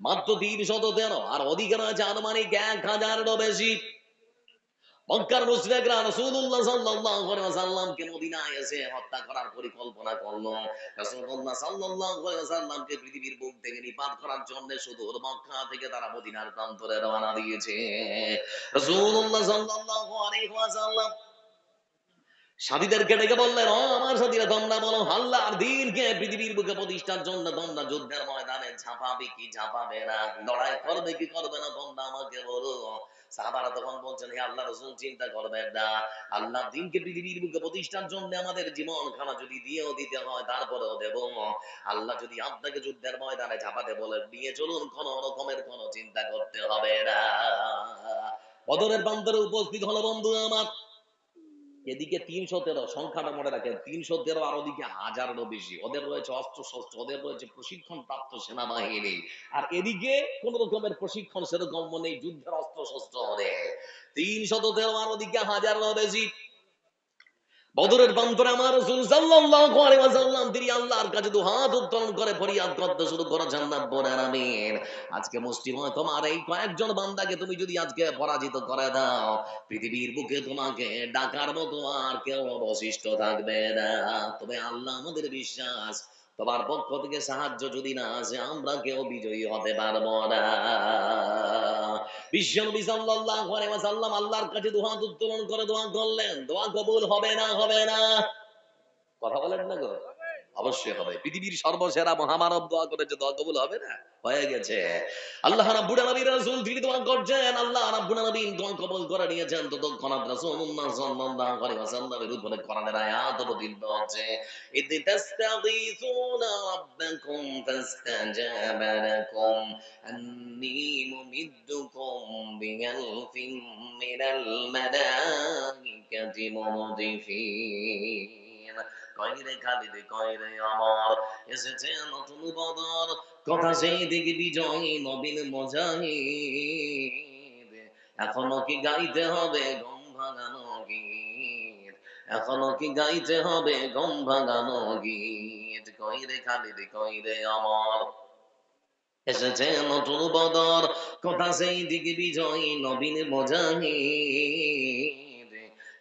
মাত্র তিনশত তেরো আর অধিকার আছে আনুমানিক এক হাজারেরও বেশি। হত্যা করার পরিকল্পনা করল। পৃথিবীর নিপাত করার জন্য থেকে তারা মদিনার প্রান্তরে রওনা দিয়েছে। রাসূলুল্লাহ সাল্লাল্লাহু সাথীদেরকে ডেকে বললেন, ও আমার সাথীরা, তোমরা বলো, আল্লাহর দিনকে পৃথিবীর বুকে প্রতিষ্ঠার জন্য তোমরা যুদ্ধের ময়দানে ঝাঁপাবে কি ঝাঁপাবে না? লড়াই করবে কি করবে না তোমরা আমাকে বলো? সাহাবারা তখন বলছেন, হে আল্লাহ রসুল, চিন্তা করবেন না। আল্লাহ দিনকে পৃথিবীর বুকে প্রতিষ্ঠার জন্য আমাদের জীবন খানা যদি দিয়েও দিতে হয়, তারপরেও দেব। আল্লাহ যদি আপনাকে যুদ্ধের ময়দানে ঝাঁপাতে বলে, নিয়ে চলুন, কোন রকমের কোনো চিন্তা করতে হবে না। বদরের প্রান্তরে উপস্থিত হলো, বন্ধু আমার এদিকে তিনশো তেরো, সংখ্যাটা মনে রাখেন, তিনশো তেরো আর ওদিকে হাজারেরও বেশি। ওদের রয়েছে অস্ত্র শস্ত্র ওদের রয়েছে প্রশিক্ষণ প্রাপ্ত সেনাবাহিনী। আর এদিকে কোন রকমের প্রশিক্ষণ সেরকম নেই, যুদ্ধের অস্ত্র শস্ত্র ওদের। তিনশত তেরো আর ওদিকে হাজারেরও বেশি। বদরের বান্দর আমার রাসূল সাল্লাল্লাহু আলাইহি ওয়াসাল্লাম, তিনি আল্লাহর কাছে দুহাত উত্তোলন করে ফরিয়াদ করতে শুরু করেছেন রব্বুল আমিন। আজকে মুসলিম তোমার এই কয়েকজন বান্দাকে তুমি যদি আজকে পরাজিত করে দাও, পৃথিবীর বুকে তোমাকে ডাকার মতো আর কেউ অবশিষ্ট থাকবে না। তবে আল্লাহ আমাদের বিশ্বাস তোমার পক্ষ থেকে সাহায্য যদি না আসে, আমরা কেউ বিজয়ী হতে পারব না। বিশ্বনবী সাল্লাল্লাহু আলাইহি ওয়াসাল্লাম আল্লাহর কাছে দোয়া উত্তোলন করে, দোয়া করলেন। দোয়া কবুল হবে না হবে না। কথা বলেন না গো। অবশ্যই হবে। পৃথিবীর সর্বসেরা মহামানব দোয়া করেছে দোয়া কবুল হবে না? হয়ে গেছে। আল্লাহ রাব্বুল আলামিন রাসূল তিনি দোয়া করছেন। আল্লাহ রাব্বুল আলামিন দোয়া কবুল করে নিয়েছেন। ততক্ষণ রাসূলুল্লাহ সাল্লাল্লাহু আলাইহি ওয়াসাল্লামের উপরে কোরআনের আয়াত অবতীর্ণ হচ্ছে। ইদ তাস্তাগীথুনা রাব্বাকুম ফাস্তাজাবা লাকুম। মুমিদ্দুকুম বিআলফিন মিনাল মালাইকাতি মুরদিফিন কয়রে খালিদে কয়রে আমার, এসেছে নতুন বদর, কথা সেই দিকে নবীন মজাহিদ। এখনও কি গাইতে হবে গম ভাঙানো গীত? এখনও কি গাইতে হবে গম ভাঙানো গীত? কইরে খালিদে, কইরে আমার, এসেছে নতুন বদর, কথা সেই দিকে বিজয়ী নবীন মজাহিদ।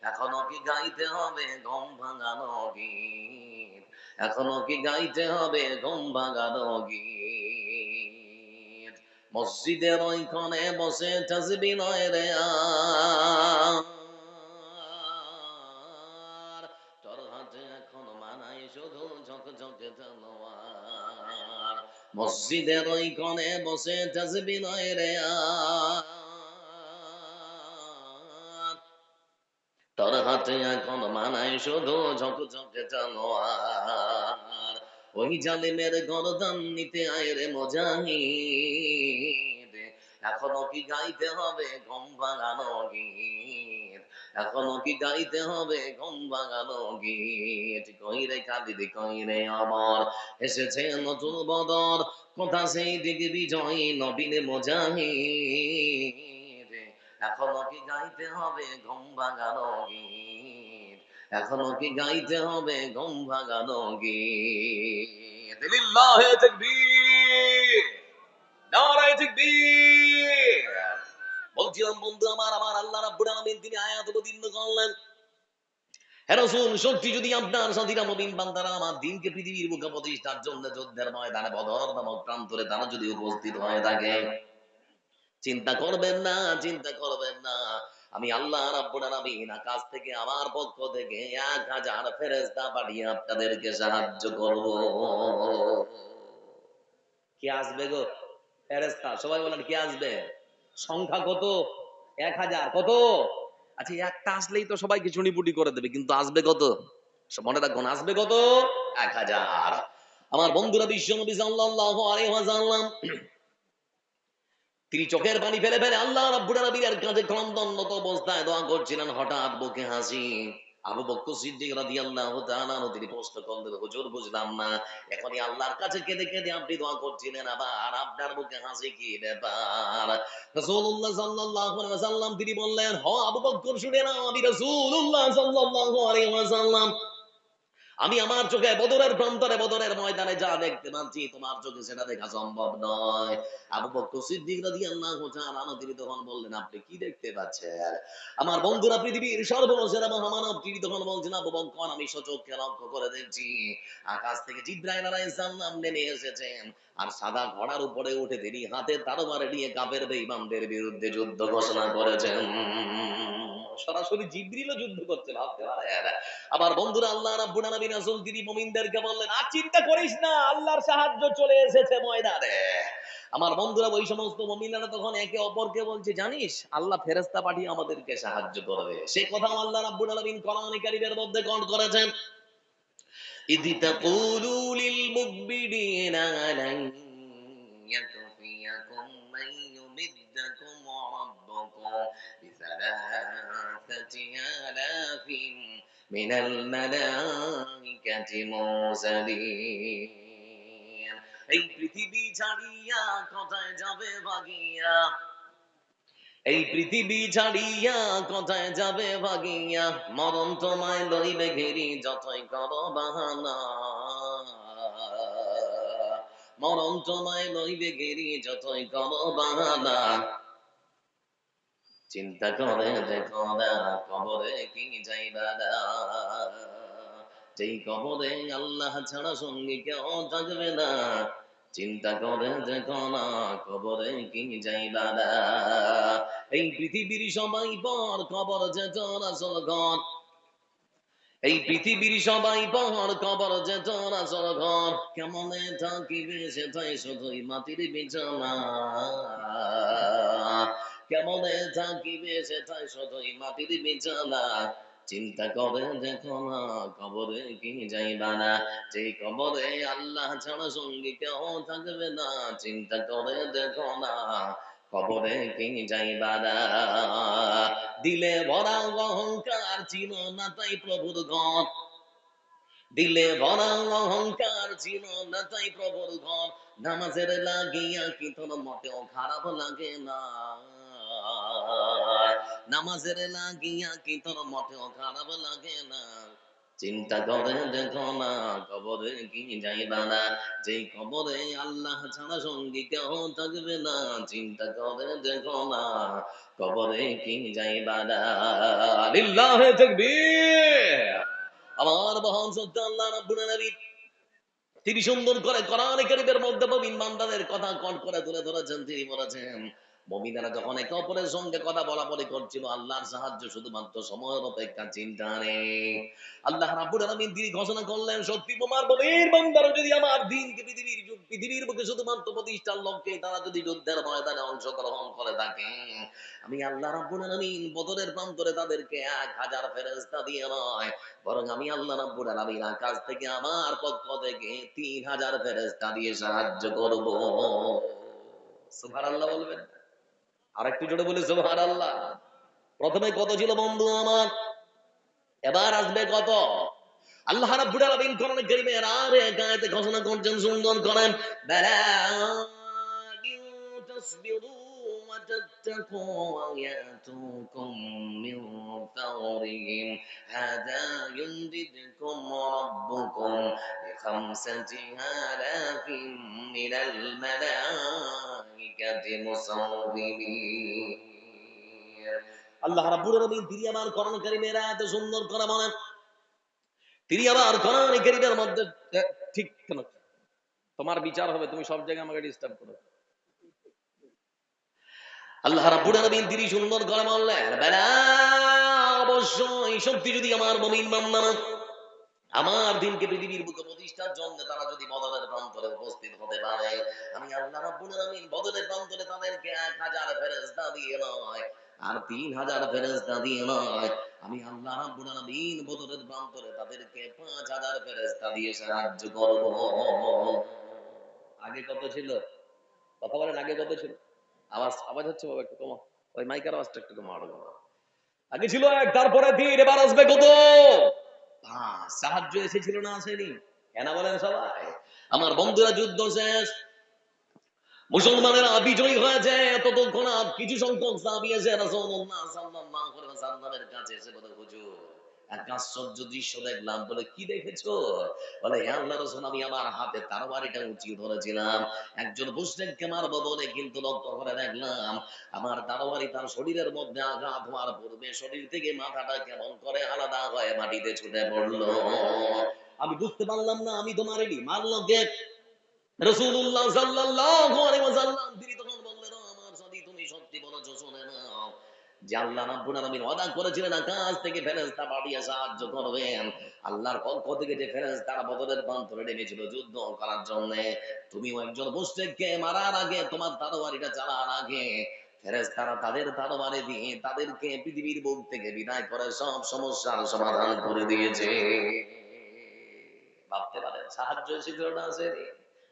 এখনও কি গাইতে হবে গম ভাঙানো গীত? এখনও কি গাইতে হবে গম ভাঙানো গীত? মসজিদের ওইখানে বসে তাসবি নয় রে আর। তোর এখন মসজিদের ওইখানে বসে তাসবি নয় রে তোর হাতে এখন মানায় শুধু ঝকঝকে তলোয়ার ওই জালিমের গরদান নিতে আয় রে মজাহিদ। এখনও কি গাইতে হবে ঘুম ভাঙানো গীত? এখনও কি গাইতে হবে ঘুম ভাঙানো গীত? কই রে কাঁদিদি, কই রে আমার এসেছে নতুন বদর। কথা সেই দিকে বিজয়ী নবীন মজাহিদ? এখনও কি গাইতে হবে ঘুম ভাঙানো গীত? এখনও কি গাইতে হবে ঘুম ভাঙানো গীত? লিল্লাহে তাকবীর, নারায়ে তাকবীর। বলছিলাম বন্ধু, আমার আমার আল্লাহ রাব্বুল আলামিন তিনি আয়াত অবতীর্ণ করলেন। সত্যি যদি আপনার সাথীরা মুমিন বান্দারা আমার দিনকে পৃথিবীর বুকে প্রতিষ্ঠার জন্য যুদ্ধের ময়দানে বদর নামক প্রান্তরে তারা যদি উপস্থিত হয়ে থাকে চিন্তা করবেন না, চিন্তা করবেন না। আমি আল্লাহ রাব্বুল থেকে আমার পক্ষ থেকে এক হাজার ফেরেশতা পাঠিয়ে আপনাদেরকে সাহায্য করব। কি আসবে গো? ফেরেশতা, সবাই বলেন কি আসবে? সংখ্যা কত? এক হাজার, কত? আচ্ছা একটা আসলেই তো সবাইকে চুনিপুটি করে দেবে, কিন্তু আসবে কত? মনে রাখুন আসবে কত? এক হাজার। আমার বন্ধুরা বিশ্ব নবী সাল্লাল্লাহু আলাইহি ওয়াসাল্লাম তিনি চোখের পানি ফেলে ফেলে আল্লাহ রাব্বুল আলামিনের কাছে ক্রন্দনত অবস্থায় দোয়া করছিলেন, হঠাৎ বুকে হাসি। আবু বকর সিদ্দিক রাদিয়াল্লাহু তাআলা তিনি প্রশ্ন করলেন, হুজুর, বুঝলাম না। এখনই আল্লাহর কাছে কেঁদে কেঁদে আপনি দোয়া করছিলেন, আবার আপনার বুকে হাসি কি ব্যাপার? রাসূলুল্লাহ সাল্লাল্লাহু আলাইহি ওয়াসাল্লাম তিনি বললেন, হ, আবু বকর, শুনে নাও, আমি রাসূলুল্লাহ সাল্লাল্লাহু আলাইহি ওয়াসাল্লাম আমি আমার চোখে বদরের প্রান্তরে বদরের ময়দানে যা দেখতে পাচ্ছি, তোমার চোখে সেটা দেখা সম্ভব নয়। আবু বকর সিদ্দিক রাদিয়াল্লাহু তাআলা আনহু তিনি তখন বললেন, আপনি কি দেখতে পাচ্ছেন? আমার বন্ধুরা পৃথিবীর সর্বশেরা মহামানব তিনি তখন বলছেন, আবু বকর, আমি সচক্ষে লক্ষ্য করে দেখছি, আকাশ থেকে জিব্রাইল আলাইহিস সালাম নেমে এসেছেন আর সাদা ঘোড়ার উপরে উঠে তিনি হাতে তারবারে নিয়ে কাফের বেঈমানদের বিরুদ্ধে যুদ্ধ ঘোষণা করেছেন। সরাসরি জিব্রিলও যুদ্ধ করছেন ভাবতে পারে? হ্যাঁ, হ্যাঁ। আমার বন্ধুরা, আল্লাহ রাব্বুল আলামিন আসল তিনি মুমিনদেরকে বললেন, আর চিন্তা করিস না, আল্লাহর সাহায্য চলে এসেছে ময়দানে। আমার বন্ধুরা, ওই সমস্ত মমিনারা তখন একে অপরকে বলছে, জানিস, আল্লাহ ফেরেস্তা পাঠিয়ে আমাদেরকে সাহায্য করবে। সেই কথা আল্লাহ রাব্বুল আলামিন কোরআনে কারীমের মধ্যে কন্ট করেছেন, ইদি তাকুলু লিল মুকবিরিনা লান ইয়াকফিয়াকুম মান ইউমিদ্দাকুম রাব্বুকুম বিসালাম। بثلاثة آلاف من الملائكة مرسلين এই পৃথিবী ছাড়িয়া কোথায় যাবে ভাগিয়া এই পৃথিবী ছাড়িয়া কোথায় যাবে ভাগিয়া মরণ তোমায় লইবে ঘেরি যতই করো বাহানা মরণ তোমায় লইবে ঘেরি যতই করো বাহানা চিন্তা করে দেখো না, কবরে কি যাইবা না? যেই কবরে আল্লাহ ছাড়া সঙ্গী কেউ থাকবে না, চিন্তা করে দেখো না, কবরে কি যাইবা না? এই পৃথিবীর সবাই পর কবর যেত আসল ঘর। এই পৃথিবীর সবাই পর কবর যেত আসল ঘর। কেমনে থাকিবে সেটাই শুধুই মাটির বিছানা। কেমনে থাকিবে সেটাই মাটির বিছানা চিন্তা করে দেখো না, কবরে কি যাইবা না? যে কবরে আল্লাহ ছাড়া সঙ্গী কেউ থাকবে না। চিন্তা করে দেখো না, কবরে কি যাইবা না? দিলে ভরা অহংকার ছিল না তাই প্রভুর ঘর। দিলে ভরা অহংকার ছিল না তাই প্রভুর ঘর। নামাজের লাগিয়া কি তোর মোটেও খারাপ লাগে না? নামাজের লাগিয়া কি তোর মোটেও খারাপ লাগে না? চিন্তা করে দেখো না, কবরে কি যাইবা না? যে কবরে আল্লাহ ছাড়া সঙ্গী কেউ থাকবে না, চিন্তা করে দেখো না, কবরে কি যাইবা না? লিল্লাহে তাকবীর। আমার মহান সত্য আল্লাহ রাব্বুল আলামিন। তিনি সুন্দর করে কোরআন কারীমের মধ্যে মুমিন বান্দাদের কথা কট করে তুলে ধরেছেন, তিনি বলেছেন মুমিনেরা যখন একে অপরের সঙ্গে কথা বলা বলি করছিল, আল্লাহর সাহায্য শুধুমাত্র সময়ের অপেক্ষা, চিন্তা নেই। আল্লাহ রাব্বুল আলামিন তিনি ঘোষণা করলেন, সত্যি তোমার মুমিন বান্দারা যদি আমার দিনকে, পৃথিবীর পৃথিবীর বুকে শুধুমাত্র প্রতিষ্ঠার লক্ষ্যে তারা যদি যুদ্ধের ময়দানে অংশগ্রহণ করে থাকে, আমি আল্লাহ রাব্বুল আলামিন বদরের প্রান্তরে তাদেরকে এক হাজার ফেরেশতা দিয়ে নয়, বরং আমি আল্লাহ রাব্বুল আলামিন আকাশ থেকে, আমার পক্ষ থেকে তিন হাজার ফেরেশতা দিয়ে সাহায্য করব। সুবহানাল্লাহ বলবেন। আর একটু জোরে বলি, সুবহানাল্লাহ। প্রথমে কত ছিল বন্ধু আমার? এবার আসবে কত? আল্লাহ রাব্বুল আলামিন কোরআনে কারীমের আর এক ঘোষণা করছেন, সুন্দর করেন, বালা তাসবিরু ওয়া ইয়াতুকুম মিন ফাওরিহিম হাদা ইউমদিদকুম রাব্বুকুম বিখামসাতি আলাফিন মিনাল মালাইকাতি মুসাওবিমিন আল্লাহ রাব্বুল আলামিন তিনি আবার কোরআন কারীমের আয়াতে সুন্দর করে বলেন। তিনি আবার কোরআন কারীমের মধ্যে ঠিক কেন? তোমার বিচার হবে, তুমি সব জায়গায় আমাকে ডিস্টার্ব করো। আল্লাহ রাব্বুল আলামিন বেলা যদি আমার মুমিন আমার দিনকে পৃথিবীর বুকে প্রতিষ্ঠার জন্য তারা যদি বদলের প্রান্তরে উপস্থিত হতে পারে, আমি আল্লাহ রাব্বুল আলামিন বদলের প্রান্তরে তাদেরকে এক হাজার ফেরেশতা দিয়ে নয়, আর তিন হাজার ফেরেশতা দিয়ে নয়, আমি আল্লাহ রাব্বুল আলামিন বদলের প্রান্তরে তাদেরকে পাঁচ হাজার ফেরেশতা দিয়ে সাহায্য করব। আগে কত ছিল? কথা বলেন, আগে কত ছিল? আওয়াজ আওয়াজ হচ্ছে বাবা একটু কমা। ওই মাইকের আওয়াজটা একটু কমা, আরও আগে ছিল এক তারপরে তিন এবার আসবে কত? পাঁচ সাহায্য এসেছিল না আসেনি? কেন বলেন সবাই? আমার বন্ধুরা যুদ্ধ শেষ। মুসলমানেরা বিজয়ী হয়েছে। ততক্ষণ কিছু সংখ্যক সাহাবী এসে রাসূলুল্লাহ সাল্লাল্লাহু আলাইহি ওয়াসাল্লামের কাছে এসে বলে, হুজুর এক আশ্চর্য দৃশ্য দেখলাম। বলে, কি দেখেছ? বলে, হে আল্লাহ আমি আমার হাতে তারবারিটা উঁচিয়ে ধরেছিলাম। একজন বলে কিন্তু করে দেখলাম, আমার তারবারি তার শরীরের মধ্যে আঘাত হওয়ার পূর্বে শরীর থেকে মাথাটা কেমন করে আলাদা হয়ে মাটিতে ছুটে পড়ল। আমি বুঝতে পারলাম না, আমি তো মারিনি, মারলো কে? রসুল্লাহ আলাইহি তিনি বললেন "ও আমার সাথী তুমি সত্যি বলেছ শুনে নাও সাহায্য তাদেরকে পৃথিবীর বুক থেকে বিদায় করে সব সমস্যার সমাধান করে দিয়েছে। ভাবতে পারেন, সাহায্য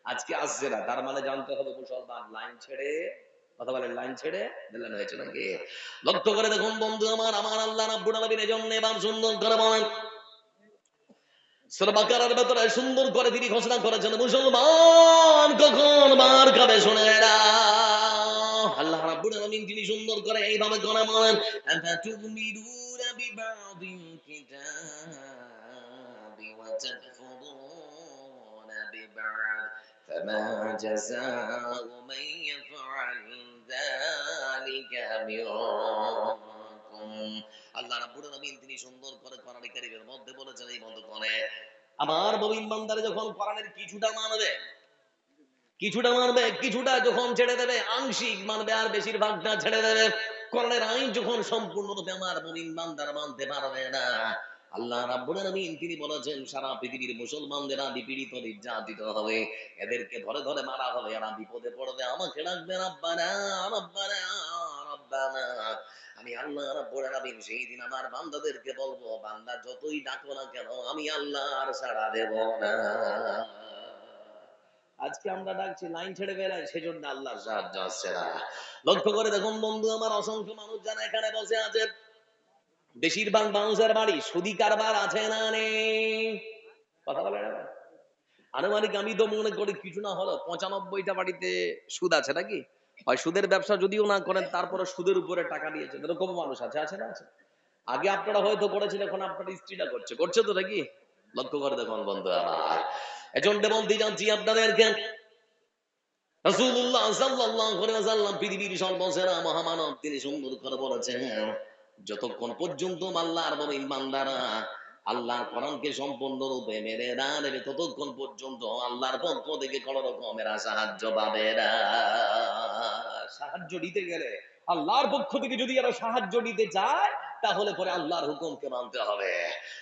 আজকে আসছে না, তার মানে জানতে হবে মুসলমান লাইন ছেড়ে কথা বলেন, লাইন ছেড়ে দিলেন হয়েছে নাকি লক্ষ্য করে দেখুন, বন্ধু আমার আমার আল্লাহ রাব্বুল আলামিন সুন্দর করে বলেন। সূরা বাকারার ভেতরে সুন্দর করে তিনি ঘোষণা করেছেন, মুসলমান কখন মার খাবে শুনে নাও আল্লাহ রাব্বুল আলামিন তিনি সুন্দর করে এইভাবে করে বলেন, আফাতুমিরুনা কিতাবি ওয়া বিবাদ فما جزاء من يفعل ذلك منكم আল্লাহ রাব্বুল আলামিন তিনি সুন্দর করে কোরআন কারীমের মধ্যে বলেছেন এই বন্ধ করে আমার মুমিন বান্দারে যখন কোরআনের কিছুটা মানবে কিছুটা মানবে কিছুটা যখন ছেড়ে দেবে আংশিক মানবে আর বেশিরভাগটা ছেড়ে দেবে কোরআনের আইন যখন সম্পূর্ণরূপে আমার মুমিন বান্দারা মানতে পারবে না আল্লাহ রাব্বুল আলামিন তিনি বলেছেন, সারা পৃথিবীর মুসলমানদের আদি পীড়িত, নির্যাতিত হবে। এদেরকে ধরে ধরে মারা হবে। এরা বিপদে পড়বে। আমাকে ডাকবে রাব্বানা রাব্বানা রাব্বানা। আমি আল্লাহ রাব্বুল আলামিন সেই দিন আমার বান্দাদেরকে বলব, বান্দা যতই ডাকো না কেন, আমি আল্লাহ আর ছাড়া দেব না। আজকে আমরা ডাকছি, লাইন ছেড়ে বেড়াই, সেজন্য আল্লাহর সাহায্য আসছে না। লক্ষ্য করে দেখুন বন্ধু, আমার অসংখ্য মানুষ যারা এখানে বসে আছে বেশিরভাগ মানুষের বাড়ি সুদি কারবার আছে না কথা বলে আনুমানিক আমি তো মনে করি কিছু না হলো পঁচানব্বইটা বাড়িতে সুদ আছে নাকি? হয় সুদের ব্যবসা যদিও না করেন, তারপরে সুদের উপরে টাকা দিয়েছেন। এরকম মানুষ আছে আছে না, আছে? আগে আপনারা হয়তো করেছেন, এখন আপনার স্ত্রীটা করছে। করছে তো নাকি? লক্ষ্য করে দেখুন বন্ধু আমার। এজন্য বলতে যাচ্ছি আপনাদেরকে, রাসূলুল্লাহ সাল্লাল্লাহু পৃথিবীর সর্বসেরা মহামানব, তিনি সুন্দর করে বলেছেন যতক্ষণ পর্যন্ত আল্লাহর মুমিন বান্দারা আল্লাহর কোরআনকে সম্পূর্ণরূপে মেনে না নেবে, ততক্ষণ পর্যন্ত আল্লাহর পক্ষ থেকে কোন রকমের সাহায্য পাবে না। সাহায্য নিতে গেলে আল্লাহর পক্ষ থেকে যদি এরা সাহায্য নিতে চায়, তাহলে পরে আল্লাহর হুকুমকে মানতে হবে।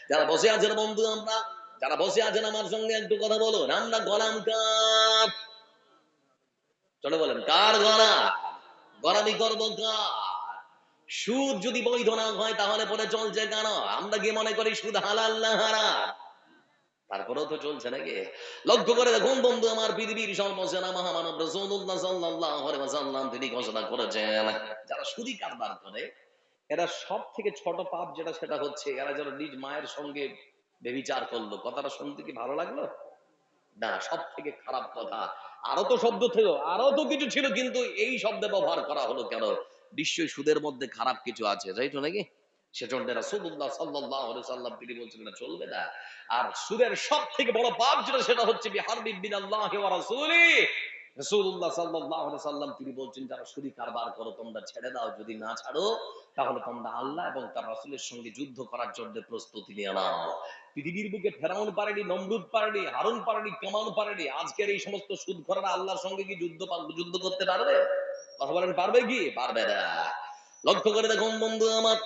যারা বসে আছেন বন্ধু আমরা, যারা বসে আছেন আমার সঙ্গে একটু কথা বলুন আমরা গলাম কার? চলে বলেন, কার গলা গলামি করব কার? সুদ যদি বৈধ না হয়, তাহলে পরে চলছে কেন? আমরা গিয়ে মনে করি সুদ হালাল না হারাম। তারপরেও তো চলছে নাকি? লক্ষ্য করে দেখুন, বন্ধু, আমার পৃথিবীর সর্বসেনা মহামানব আলাইহি তিনি ঘোষণা করেছেন, যারা সুদি কারবার করে, এরা সব থেকে ছোট পাপ যেটা, সেটা হচ্ছে এরা যেন নিজ মায়ের সঙ্গে বেবিচার করল। কথাটা শুনতে কি ভালো লাগল? না সব থেকে খারাপ কথা। আরও তো শব্দ ছিল, আরও তো কিছু ছিল, কিন্তু এই শব্দে ব্যবহার করা হলো কেন? নিশ্চয়ই সুদের মধ্যে খারাপ কিছু আছে, তাই তো নাকি? সেজন্য রাসূলুল্লাহ সাল্লাল্লাহু আলাইহি সাল্লাম তিনি না চলবে না। আর সুদের সব থেকে বড় পাপ যেটা, সেটা হচ্ছে বিহারবিন বিনাল্লাহি ওয়া রাসূলি। রাসূলুল্লাহ সাল্লাল্লাহু আলাইহি সাল্লাম তিনি যারা সুদি কারবার করো, তোমরা ছেড়ে দাও, যদি না ছাড়ো, তাহলে তোমরা আল্লাহ এবং তার রাসূলের সঙ্গে যুদ্ধ করার জন্য প্রস্তুতি নিয়ে নাও। পৃথিবীর বুকে ফেরাউন পারেনি, নমরুদ পারেনি, হারুন পারেনি কামান পারেনি, আজকের এই সমস্ত সুদখোররা আল্লাহর সঙ্গে কি যুদ্ধ যুদ্ধ করতে পারবে? কথা বলেন, পারবে কি? পারবে না। লক্ষ্য করে দেখুন বন্ধু আমার।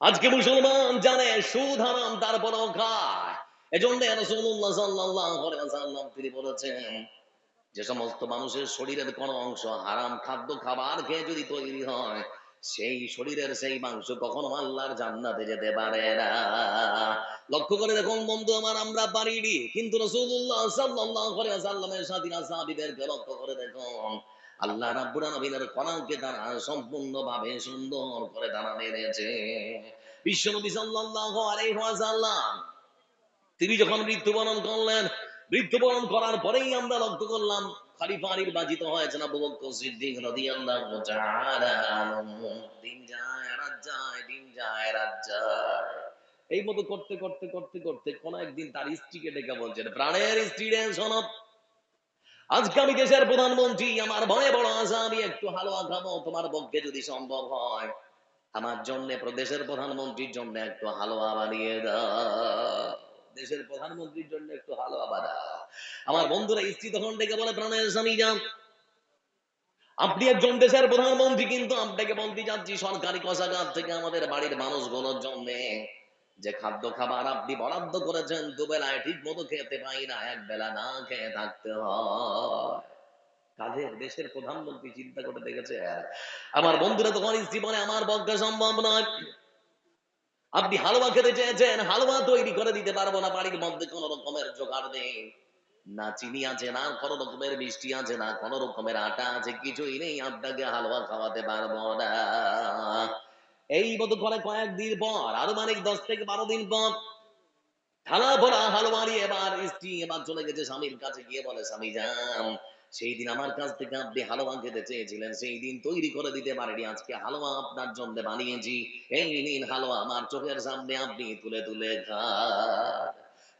আজকে মুসলমান জানে সুদ হারাম, তারপরেও খায়। তিনি বলেছেন, যে সমস্ত মানুষের শরীরের কোন অংশ হারাম খাদ্য খাবার খেয়ে যদি তৈরি হয়, সেই শরীরের সেই মাংস কখনো আল্লাহর জান্নাতে যেতে পারে না। লক্ষ্য করে দেখুন বন্ধু আমার, আমরা পারিনি কিন্তু রাসূলুল্লাহ সাল্লাল্লাহু আলাইহি ওয়াসাল্লামের সাথীরা, সাহাবীদেরকে লক্ষ্য করে দেখুন আল্লাহ রাব্বুল আলামিনের কোরআনকে তারা সম্পূর্ণভাবে সুন্দর করে তারা মেনেছে। বিশ্বনবী সাল্লাল্লাহু আলাইহি ওয়াসাল্লাম, তিনি যখন মৃত্যুবরণ করলেন, মৃত্যুবরণ করার পরেই আমরা লক্ষ্য করলাম, খলিফা নির্বাচিত হয়েছেন আবু বকর সিদ্দিক রাদিয়াল্লাহু তাআলা দিন যায়, রাত যায়, দিন যায়, রাত যায়। এই মতো করতে করতে করতে করতে কোন একদিন তার স্ত্রীকে ডেকে বলছেন, প্রাণের স্ত্রী শোনো আজকে আমি দেশের প্রধানমন্ত্রী, আমার ভয়ে বড় আশা আমি একটু হালুয়া খাব, তোমার পক্ষে যদি সম্ভব হয়। আমার জন্য, প্রদেশের প্রধানমন্ত্রীর জন্য একটু হালুয়া বানিয়ে দাও। দেশের প্রধানমন্ত্রীর জন্য একটু হালুয়া বানাও। আমার বন্ধুরা, স্ত্রী তখন ডেকে বলে, প্রাণের স্বামী যান আপনি একজন দেশের প্রধানমন্ত্রী, কিন্তু আপনাকে বলতে সরকারি কোষাগার থেকে আমাদের বাড়ির মানুষগুলোর জন্য। যে খাদ্য খাবার আপনি বরাদ্দ করেছেন, দুবেলায় ঠিক মতো খেতে পাই না এক বেলা না খেয়ে থাকতে হয়। কাদের দেশের প্রধানমন্ত্রী চিন্তা করে দেখেছে আমার বন্ধুরা তখন বলে আমার পক্ষে সম্ভব নয়। আপনি হালুয়া খেতে চেয়েছেন, হালুয়া তৈরি করে দিতে পারব না, বাড়ির মধ্যে কোন রকমের জোগাড় নেই। না চিনি আছে, না কোন রকমের মিষ্টি আছে, না কোন রকমের আটা আছে, কিছুই নেই, আপনাকে হালুয়া খাওয়াতে পারব না। এই মতো করে কয়েকদিন পর আরও মানে দশ থেকে বারো দিন পর, থালা ভরা হালুয়া নিয়ে এবার স্ত্রী এবার চলে গেছে স্বামীর কাছে, গিয়ে বলে, স্বামী যান, সেই দিন আমার কাছ থেকে আপনি হালুয়া খেতে চেয়েছিলেন, সেই দিন তৈরি করে দিতে পারেনি, আজকে হালুয়া আপনার জন্য বানিয়েছি, এই নিন হালুয়া আমার চোখের সামনে আপনি তুলে তুলে খান।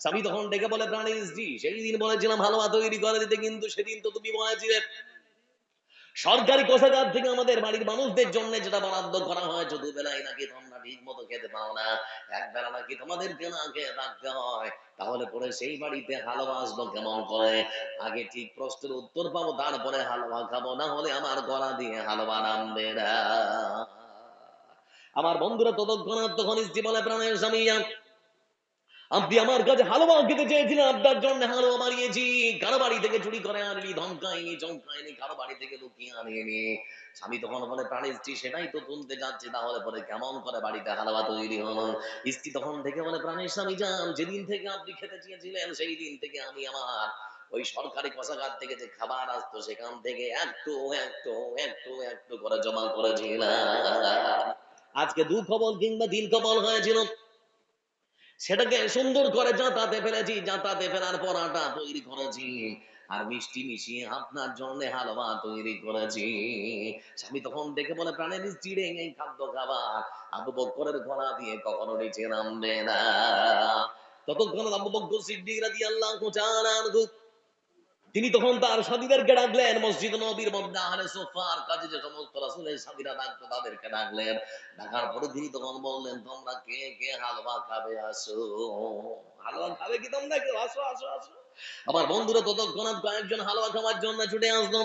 স্বামী তখন ডেকে বলে, প্রাণীর স্ত্রী, সেই দিন বলেছিলাম হালুয়া তৈরি করে দিতে, কিন্তু সেদিন তো তুমি বলেছিলে সরকারি কোষাগার থেকে আমাদের বাড়ির মানুষদের জন্য যেটা বরাদ্দ করা হয়েছে দুবেলায় নাকি তোমরা ঠিক মতো খেতে পাও না এক বেলা নাকি তোমাদেরকে না খেয়ে থাকতে হয়, তাহলে পরে সেই বাড়িতে হালুয়া কেমন করে? আগে ঠিক প্রশ্নের উত্তর পাবো, তারপরে হালুয়া খাব না হলে আমার গলা দিয়ে হালুয়া নামবে আমার বন্ধুরা ততক্ষণ তখন বলে, প্রাণের স্বামী আপনি আমার কাছে হালুয়া খেতে চেয়েছিলেন, আপনার জন্য হালুয়া বানিয়েছি। কারও বাড়ি থেকে চুরি করে আনলি, ধমকাইনি, চমকাইনি, কারও বাড়ি থেকে লুকিয়ে আনিনি। স্বামী তখন বলে প্রাণের স্ত্রী, সেটাই তো তুলতে যাচ্ছে তাহলে পরে কেমন করে বাড়িতে হালুয়া তৈরি হলো? স্ত্রী তখন থেকে বলে, প্রাণের স্বামী যান, যেদিন থেকে আপনি খেতে চেয়েছিলেন সেই দিন থেকে আমি আমার ওই সরকারি কোষাগার থেকে যে খাবার আসতো, সেখান থেকে একটু একটু একটু একটু করে জমা করেছিলাম। আজকে দু কবল কিংবা তিন কবল হয়েছিল। সেটাকে সুন্দর করে জাঁতাতে ফেলেছি জাঁতাতে ফেলার পর আটা তৈরি করেছি। আর মিষ্টি মিশিয়ে আপনার জন্য হালুয়া তৈরি করেছি। স্বামী তখন দেখে বলে, প্রাণের চিড়ে এই খাদ্য খাবার আবু বক্করের ঘোড়া দিয়ে কখনো নিচে নামবে না। ততক্ষণ আবু বক্কর সিদ্দিক রাদিয়াল্লাহু তাআলা আনহু তিনি তখন তার সাথীদেরকে ডাকলেন, মসজিদ নবীর মধ্যে আহলে সোফার যে সমস্ত সাথীরা ডাকতো, তাদেরকে ডাকলেন। ডাকার পরে তিনি তখন বললেন, তোমরা কে কে খাবে, আসো। খাবে কি তোমরা কেউ? আসো আসো আসো। আমার বন্ধুরা কয়েকজন খাওয়ার জন্য ছুটে আসলো।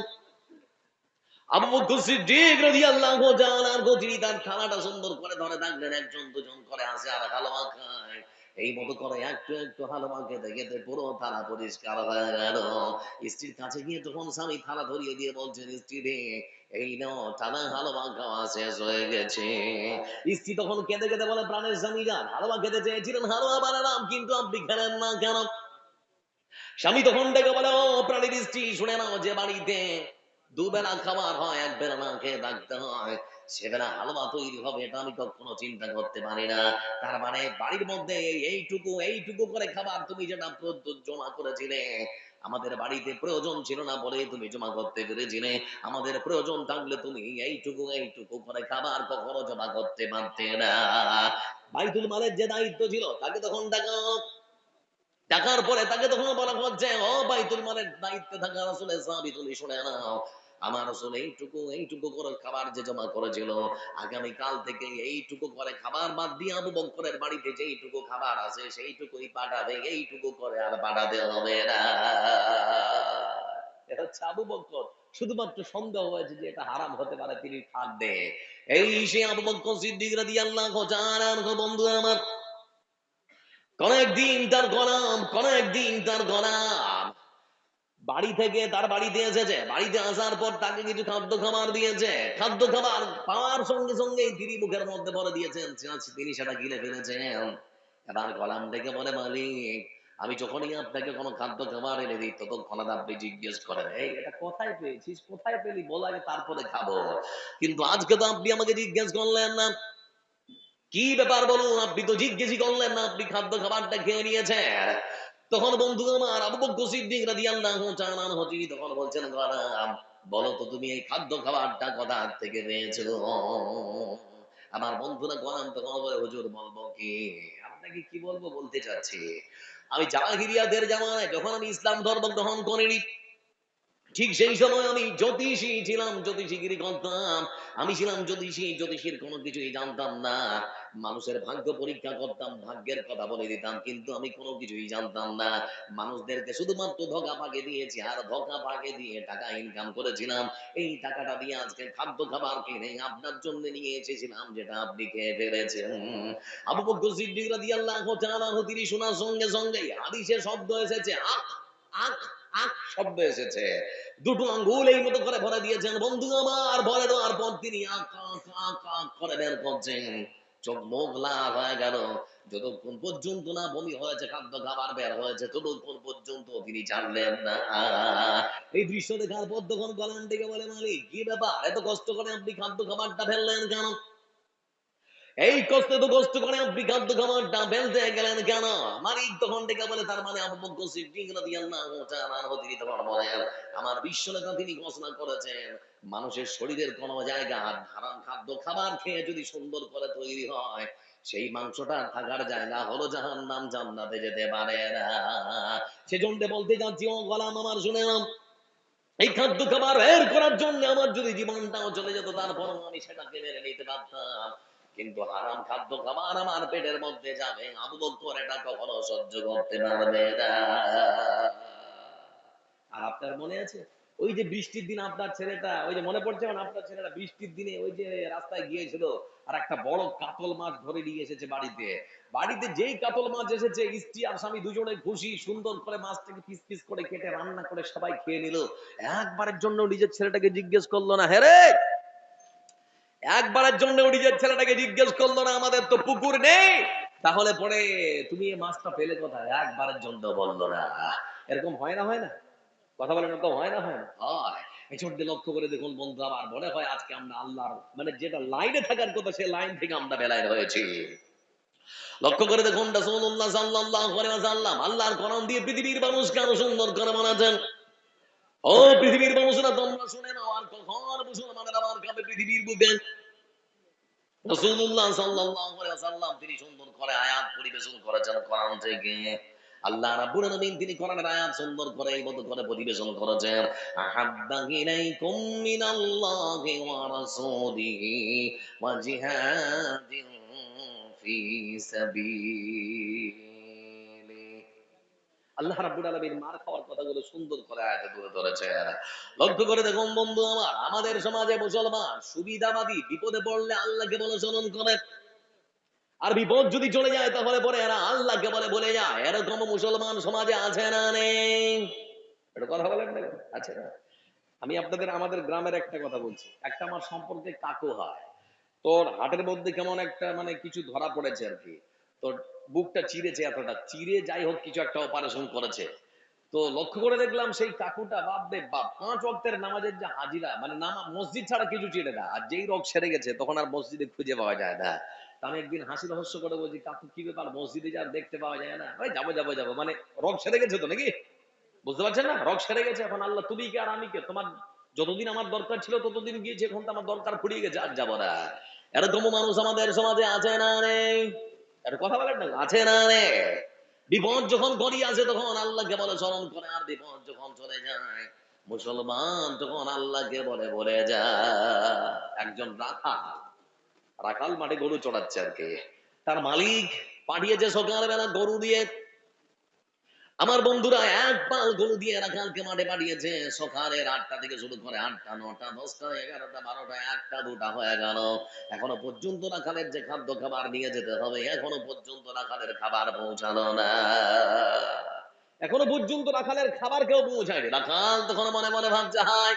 আবু বকর সিদ্দিক রাদিয়াল্লাহু তাআলা তিনি তার সুন্দর করে ধরে থাকলেন একজন দুজন করে আসে আর হালুয়া খায়। এই মতো করে একটু একটু হালুয়া খেতে খেতে পুরো থালা পরিষ্কার হয়ে গেল। স্ত্রীর কাছে গিয়ে তখন স্বামী থালা ধরিয়ে দিয়ে বলছেন, স্ত্রী রে, এই নাও টানা হালুয়া খাওয়া শেষ হয়ে গেছে। স্ত্রী তখন কেঁদে কেঁদে বলে, প্রাণের স্বামী যান হালুয়া খেতে চেয়েছিলেন হালুয়া বানালাম কিন্তু আপনি খেলেন না কেন? স্বামী তখন ডেকে বলে, ও প্রাণীর স্ত্রী, শুনে নাও যে বাড়িতে দুবেলা খাবার হয় এক বেলা না খেয়ে থাকতে হয়। সেবেলা হালুয়া তৈরি হবে, এটা আমি কখনো চিন্তা করতে পারি না। তার মানে বাড়ির মধ্যে এইটুকু এইটুকু করে খাবার তুমি যেটা জমা করেছিলে, আমাদের বাড়িতে প্রয়োজন ছিল না বলে তুমি জমা করতে পেরেছিলে। আমাদের প্রয়োজন থাকলে তুমি এইটুকু এইটুকু করে খাবার কখনো জমা করতে পারতে না। বাইতুল মালের যে দায়িত্ব ছিল, তাকে তখন ডাকা ডাকার পরে তাকে তখন বলা হচ্ছে, ও বাইতুল মালের দায়িত্বে থাকা আসলে সাহাবি, তুমি শুনে নাও। আমার আসলে এইটুকু এইটুকু করে খাবার যে জমা করেছিল আগামী কাল থেকে এইটুকু করে খাবার বাদ দিয়ে আবু বক্করের বাড়িতে যেইটুকু খাবার আছে সেইটুকুই পাঠাবে, এইটুকু করে আর পাঠাতে হবে না। হচ্ছে আবু বক্কর। শুধুমাত্র সন্দেহ হয়েছে যে এটা হারাম হতে পারে, তিনি থাকবে এই সে আবু বক্কর সিদ্দিক তাআলা আনহু, বন্ধু আমার। কোন একদিন তার গলাম কোন একদিন তার গলাম। বাড়ি থেকে তার বাড়িতে এসেছে। বাড়িতে আসার পর তাকে কিছু খাদ্য খাবার দিয়েছে। খাদ্য খাবার পাওয়ার সঙ্গে সঙ্গে তিনি মুখের মধ্যে বলে দিয়েছেন। তিনি সেটা গিলে ফেলেছেন। এবার গলাম ডেকে বলে, মালিক, আমি যখনই আপনাকে কোনো খাদ্য খাবার এনে দিই ততক্ষণ আপনি জিজ্ঞেস করেন, এই, এটা কোথায় পেয়েছিস? কোথায় পেলি? বল আগে, তারপরে খাব। কিন্তু আজকে তো আপনি আমাকে জিজ্ঞেস করলেন না। কি ব্যাপার বলুন? আপনি তো জিজ্ঞেসই করলেন না, আপনি খাদ্য খাবারটা খেয়ে নিয়েছেন। তখন বন্ধু আমার আবু বকর সিদ্দিক রাদিয়াল্লাহু তাআলা হজি তখন বলছেন, গোলাম, বলো তো তুমি এই খাদ্য খাবারটা কোথা থেকে পেয়েছ? আমার বন্ধুরা গোলাম তখন বলে, হুজুর বলব কি? আপনাকে কি বলব বলতে চাচ্ছি? আমি জাহিরিয়াদের জামানায় যখন আমি ইসলাম ধর্ম গ্রহণ করিনি ঠিক সেই সময় আমি জ্যোতিষী ছিলাম, জ্যোতিষীগিরি করতাম। আমি ছিলাম জ্যোতিষী, জ্যোতিষীর কোনো কিছুই জানতাম না। মানুষের ভাগ্য পরীক্ষা করতাম, ভাগ্যের কথা বলে দিতাম, কিন্তু আমি কোনো কিছুই জানতাম না। মানুষদেরকে শুধুমাত্র ধোকা পাকে দিয়েছি, আর ধোকা পাকে দিয়ে টাকা ইনকাম করেছিলাম। এই টাকাটা দিয়ে আজকে খাদ্য খাবার কিনে আপনার জন্য নিয়ে এসেছিলাম, যেটা আপনি খেয়ে ফেলেছেন। আবু বকর সিদ্দিক রাদিয়াল্লাহু তিনি শোনার সঙ্গে সঙ্গে হাদিসে শব্দ এসেছে, আখ আখ। শব্দ এসেছে। দুটো আঙ্গুল এই মতো করে ভরে দিয়েছেন, বন্ধু আমার, ভরে দেওয়ার পর তিনি করে বের করছেন। চোখ মুখ লাল হয়ে গেল। যতক্ষণ পর্যন্ত না বমি হয়েছে, খাদ্য খাবার বের হয়েছে, ততক্ষণ পর্যন্ত তিনি জানলেন না। এই দৃশ্য দেখার পর তখন গলান থেকে বলে, মালিক, কি ব্যাপার? এত কষ্ট করে আপনি খাদ্য খাবারটা ফেললেন কেন? এই কষ্ট তো কষ্ট করে আপনি খাদ্য খাবারটা ফেলতে গেলেন কেন? মালিক তখন ডেকে বলে, তার মানে আবু বকর সিদ্দিক রাদিয়াল্লাহু তাআলা আনহু, তিনি তখন বলেন, আমার বিশ্বনেতা তিনি ঘোষণা করেছেন, মানুষের শরীরের কোন জায়গা হারাম খাদ্য খাবার খেয়ে যদি সুন্দর করে তৈরি হয়, সেই মাংসটা থাকার জায়গা হলো জাহান নাম জান্নাতে যেতে পারে না। সেজন্য বলতে যাচ্ছি, ও গলাম আমার শুনে এই খাদ্য খাবার বের করার জন্য আমার যদি জীবনটাও চলে যেত তারপর আমি সেটাকে মেনে নিতে পারতাম। কিন্তু হারাম খাদ্য খাবার আমার পেটের মধ্যে যাবে। আবু বকর এটা কখনো সহ্য করতে পারবে না। আর আপনার মনে আছে? ওই যে বৃষ্টির দিন আপনার ছেলেটা, ওই যে মনে পড়ছে আপনার ছেলেটা বৃষ্টির দিনে ওই যে রাস্তায় গিয়েছিল আর একটা বড় কাতল মাছ ধরে নিয়ে এসেছে বাড়িতে। বাড়িতে যেই কাতল মাছ এসেছে, স্ত্রী আর স্বামী দুজনে খুশি, সুন্দর করে মাছটাকে পিস পিস করে কেটে রান্না করে সবাই খেয়ে নিল। একবারের জন্য নিজের ছেলেটাকে জিজ্ঞেস করল না হ্যাঁ রে একবারের জন্য নিজের ছেলেটাকে জিজ্ঞেস করল না, আমাদের তো পুকুর নেই। তাহলে পরে তুমি এই মাছটা পেলে কোথায়? একবারের জন্য বলল না। এরকম হয় না হয় না? কথা বলেন এরকম হয় না হয় না? হয়। ছোট লক্ষ্য করে দেখুন বন্ধু আমার মনে হয় আজকে আমরা আল্লাহর মানে যেটা লাইনে থাকার কথা সে লাইন থেকে আমরা বেলায় রয়েছি লক্ষ্য করে দেখুন রাসূলুল্লাহ সাল্লাল্লাহু আল্লাহর কোরআন দিয়ে পৃথিবীর মানুষকে আরও সুন্দর করে বানাতেন। ও, পৃথিবীর মানুষরা তোমরা শুনে নাও, আর কখন আমার পৃথিবীর বুকে? রাসূলুল্লাহ সাল্লাল্লাহু আলাইহি ওয়াসাল্লাম তিনি সুন্দর করে আয়াত পরিবেশন করেছেন কোরআন থেকে। আল্লাহ রাব্বুল আলামিন তিনি কোরআনের আয়াত সুন্দর করে এই মতো করে পরিবেশন করেছেন। আহাব্বা ইলাইকুম মিনাল্লাহি ওয়া রাসূলিহি ওয়া জিহাদিন ফি আল্লাহ রাব্বুল আলামিন মার খাওয়ার কথাগুলো সুন্দর করে আয়াতে তুলে ধরেছেন। লক্ষ্য করে দেখুন, বন্ধু আমার, আমাদের সমাজে মুসলমান সুবিধাবাদী বিপদে পড়লে আল্লাহকে বলে চলন করে আর বিপদ যদি চলে যায় তাহলে পরে এরা আল্লাহকে বলে বলে যায়। এরকম মুসলমান সমাজে আছে না নেই। এটা কথা বলেন না? আছে না? আমি আপনাদের, আমাদের গ্রামের একটা কথা বলছি। একটা আমার সম্পর্কে কাকু হয়। তোর হাটের মধ্যে কেমন একটা মানে কিছু ধরা পড়েছে আর কি। তোর বুকটা চিরেছে এতটা, চিরে যাই হোক কিছু একটা অপারেশন করেছে। তো লক্ষ্য করে দেখলাম সেই কাকুটা, বাপ রে বাপ, পাঁচ অক্টের নামাজের যে হাজিরা মানে নামা, মসজিদ ছাড়া কিছু চিনে না। আর যেই রোগ সেরে গেছে, তখন আর মসজিদে খুঁজে পাওয়া যায় না। আমি একদিন হাসি রহস্য করে বলছি, কাকু, কি ব্যাপার? মসজিদে যা দেখতে পাওয়া যায় না? ওই যাব যাব যাব। মানে রোগ সেরে গেছে তো নাকি? বুঝতে পারছেন না? রোগ সেরে গেছে। এখন আল্লাহ, তুমি কে আর আমি কে? তোমার যতদিন আমার দরকার ছিল, ততদিন গিয়েছে, এখন তো আমার দরকার ফুরিয়ে গেছে, আর যাব না। এরকম মানুষ আমাদের সমাজে আছে না নেই? এটা কথা বলেন না আছে না রে। বিপদ যখন গড়িয়ে আসে তখন আল্লাহকে বলে, স্মরণ করে, আর বিপদ যখন চলে যায়, মুসলমান তখন আল্লাহকে বলে বলে যা। একজন রাখাল রাখাল মাঠে গরু চড়াচ্ছে আর কি। তার মালিক পাঠিয়েছে সকালবেলা গরু দিয়ে আমার বন্ধুরা, এক পাল গরু দিয়ে রাখালকে মাঠে পাঠিয়েছে। সকালের আটটা থেকে শুরু করে আটটা, নটা, দশটা, এগারোটা, বারোটা, একটা, দুটা হয়ে গেল। এখনও পর্যন্ত রাখালের যে খাদ্য খাবার নিয়ে যেতে হবে, এখনও পর্যন্ত রাখালের খাবার পৌঁছালো না। এখনও পর্যন্ত রাখালের খাবার কেউ পৌঁছায়নি। রাখাল তখন মনে মনে ভাবছে, হায়!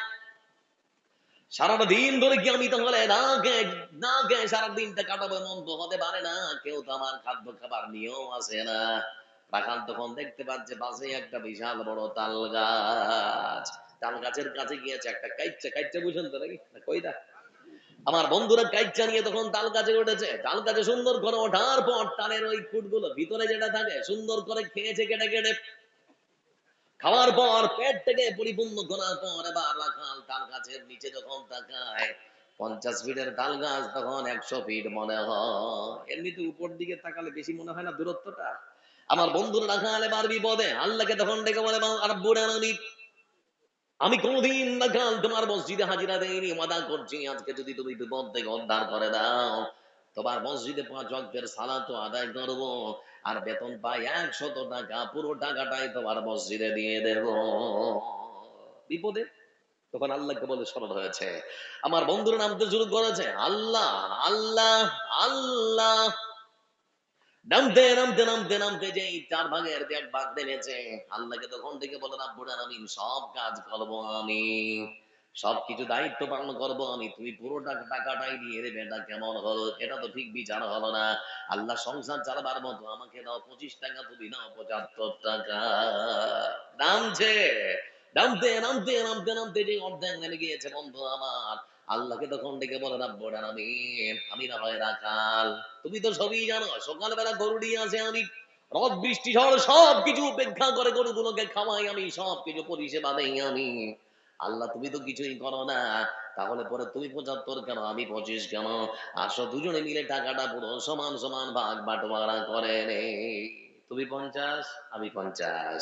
সারাটা দিন ধরে কি আমি তাহলে না খেয়ে না খেয়ে সারা দিনটা কাটাবো মন তো হতে পারে না। কেউ তো আমার খাদ্য খাবার নিয়েও আসে না। রাখাল তখন দেখতে পাচ্ছে পাশে একটা বিশাল বড় তাল গাছ। তাল গাছের কাছে গিয়েছে একটা কাইচ্চা কাইচ্চা বুঝেন তো নাকি? না কইদা আমার বন্ধুরা কাইচ্চা নিয়ে তখন তাল গাছে উঠেছে। তাল গাছে সুন্দর করে ওঠার পর তালের ওই কুটগুলো ভিতরে যেটা থাকে, সুন্দর করে খেয়েছে কেটে কেটে। খাওয়ার পর পেট থেকে পরিপূর্ণ করার পর এবার রাখাল তাল গাছের নিচে যখন তাকায়, পঞ্চাশ ফিটের তাল গাছ তখন একশো ফিট মনে হয়। এমনিতে উপর দিকে তাকালে বেশি মনে হয় না দূরত্বটা? আমার বন্ধুরা রাখাল এবার বিপদে। আল্লাহকে তখন ডেকে বলে আর বুড়া আমি কোনদিন রাখাল তোমার মসজিদে হাজিরা দেয়নি ওয়াদা করছি, আজকে যদি তুমি বিপদ থেকে উদ্ধার করে দাও, তোমার মসজিদে পাঁচ ওয়াক্তের সালাত আদায় করব, আর বেতন পাই একশত টাকা, পুরো টাকাটাই তোমার মসজিদে দিয়ে দেব। বিপদে? তখন আল্লাহকে বলে স্মরণ হয়েছে। আমার বন্ধুরা নামতে শুরু করেছে। আল্লাহ আল্লাহ আল্লাহ। তো বিচার হলো না। আল্লাহ সংসার চালাবার মতো আমাকে দাও পঁচিশ টাকা, তুমি নাও পঁচাত্তর টাকা। নামছে। নামতে নামতে নামতে নামতে যে অর্ধেক নেমে গিয়েছে বন্ধু আমার। আল্লাহকে তখন ডেকে বলে, রাব্বুল আলামিন, আমি না হয় রাখাল। তুমি তো সবই জানো, সকালবেলা গরু নিয়ে আসে আমি। রদ বৃষ্টি, ঝড় সব কিছু উপেক্ষা করে গরুগুলোকে খাওয়াই আমি সব কিছু পরিষেবা দেই আমি। আল্লাহ, তুমি তো কিছুই করো না। তাহলে পরে তুমি পঁচাত্তর কেন, আমি পঁচিশ কেন? আসো দুজনে মিলে টাকাটা পুরো সমান সমান ভাগ বাটোয়ারা করে রে তুমি পঞ্চাশ, আমি পঞ্চাশ।